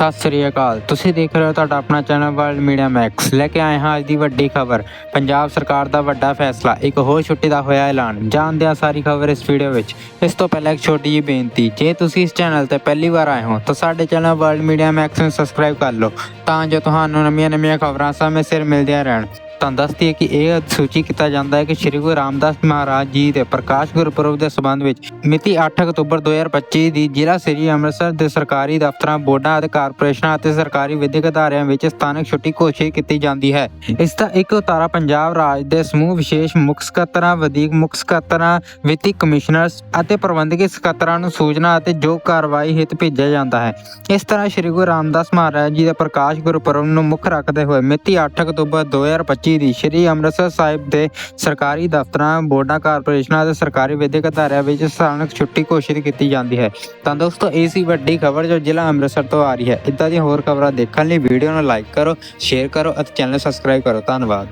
ਸਤਿ ਸ੍ਰੀ ਅਕਾਲ। ਤੁਸੀਂ ਦੇਖ ਰਹੇ ਹੋ ਤੁਹਾਡਾ ਆਪਣਾ ਚੈਨਲ ਵਰਲਡ ਮੀਡੀਆ ਮੈਕਸ। ਲੈ ਕੇ ਆਏ ਹਾਂ ਅੱਜ ਦੀ ਵੱਡੀ ਖਬਰ। ਪੰਜਾਬ ਸਰਕਾਰ ਦਾ ਵੱਡਾ ਫੈਸਲਾ, ਇੱਕ ਹੋਰ ਛੁੱਟੀ ਦਾ ਹੋਇਆ ਐਲਾਨ। ਜਾਣਦੇ ਹਾਂ ਸਾਰੀ ਖਬਰ ਇਸ ਵੀਡੀਓ ਵਿੱਚ। ਇਸ ਤੋਂ ਪਹਿਲਾਂ ਇੱਕ ਛੋਟੀ ਜਿਹੀ ਬੇਨਤੀ, ਜੇ ਤੁਸੀਂ ਇਸ ਚੈਨਲ ਤੇ ਪਹਿਲੀ ਵਾਰ ਆਏ ਹੋ, ਤਾਂ ਸਾਡੇ ਚੈਨਲ ਵਰਲਡ ਮੀਡੀਆ ਮੈਕਸ ਨੂੰ ਸਬਸਕ੍ਰਾਈਬ ਕਰ ਲਓ, ਤਾਂ ਜੋ ਤੁਹਾਨੂੰ ਨਵੀਆਂ-ਨਵੀਆਂ ਖਬਰਾਂ ਸਮੇਂ ਸਿਰ ਮਿਲਦੀਆਂ ਰਹਿਣ। ਤੁਹਾਨੂੰ ਦੱਸਦੀ ਹੈ ਕਿ ਇਹ ਸੂਚੀ ਕੀਤਾ ਜਾਂਦਾ ਹੈ ਕਿ ਸ੍ਰੀ ਗੁਰੂ ਰਾਮਦਾਸ ਮਹਾਰਾਜ ਜੀ ਦੇ ਪ੍ਰਕਾਸ਼ ਗੁਰਪੁਰਬ ਦੇ ਸੰਬੰਧ ਵਿੱਚ ਮਿਤੀ 8 ਅਕਤੂਬਰ 2025 ਦੀ ਜ਼ਿਲ੍ਹਾ ਸ੍ਰੀ ਅੰਮ੍ਰਿਤਸਰ ਦੇ ਸਰਕਾਰੀ ਦਫ਼ਤਰਾਂ, ਬੋਰਡਾਂ ਅਤੇ ਕਾਰਪੋਰੇਸ਼ਨਾਂ ਅਤੇ ਸਰਕਾਰੀ ਵਿਦਿਅਕ ਅਦਾਰਿਆਂ ਵਿੱਚ ਸਥਾਨਕ ਛੁੱਟੀ ਘੋਸ਼ਿਤ ਕੀਤੀ ਜਾਂਦੀ ਹੈ। ਇਸ ਦਾ ਇੱਕ ਉਤਾਰਾ ਪੰਜਾਬ ਰਾਜ ਦੇ ਸਮੂਹ ਵਿਸ਼ੇਸ਼ ਮੁੱਖ ਸਕੱਤਰਾਂ, ਵਧੀਕ ਮੁੱਖ ਸਕੱਤਰਾਂ, ਵਿੱਤੀ ਕਮਿਸ਼ਨਰਸ ਅਤੇ ਪ੍ਰਬੰਧਕੀ ਸਕੱਤਰਾਂ ਨੂੰ ਸੂਚਨਾ ਅਤੇ ਜੋ ਕਾਰਵਾਈ ਹਿੱਤ ਭੇਜਿਆ ਜਾਂਦਾ ਹੈ। ਇਸ ਤਰ੍ਹਾਂ ਸ੍ਰੀ ਗੁਰੂ ਰਾਮਦਾਸ ਮਹਾਰਾਜ ਜੀ ਦੇ ਪ੍ਰਕਾਸ਼ ਗੁਰਪੁਰਬ ਨੂੰ ਮੁੱਖ ਰੱਖਦੇ ਹੋਏ ਮਿਤੀ 8 ਅਕਤੂਬਰ 2025 ਦੀ ਸ੍ਰੀ ਅੰਮ੍ਰਿਤਸਰ ਸਾਹਿਬ ਦੇ ਸਰਕਾਰੀ ਦਫ਼ਤਰਾਂ, ਬੋਰਡਾਂ, ਕਾਰਪੋਰੇਸ਼ਨਾਂ ਅਤੇ ਸਰਕਾਰੀ ਵਿਦਿਅਕ ਅਦਾਰਿਆਂ ਵਿੱਚ ਸਥਾਨਕ ਛੁੱਟੀ ਘੋਸ਼ਿਤ ਕੀਤੀ ਜਾਂਦੀ ਹੈ। ਤਾਂ ਦੋਸਤੋ, ਇਹ ਸੀ ਵੱਡੀ ਖਬਰ ਜੋ ਜ਼ਿਲ੍ਹਾ ਅੰਮ੍ਰਿਤਸਰ ਤੋਂ ਆ ਰਹੀ ਹੈ। ਇਦਾਂ ਦੀਆਂ ਹੋਰ ਖਬਰਾਂ ਦੇਖਣ ਲਈ ਵੀਡੀਓ ਨੂੰ ਲਾਈਕ ਕਰੋ, ਸ਼ੇਅਰ ਕਰੋ ਅਤੇ ਚੈਨਲ ਸਬਸਕ੍ਰਾਈਬ ਕਰੋ। ਧੰਨਵਾਦ।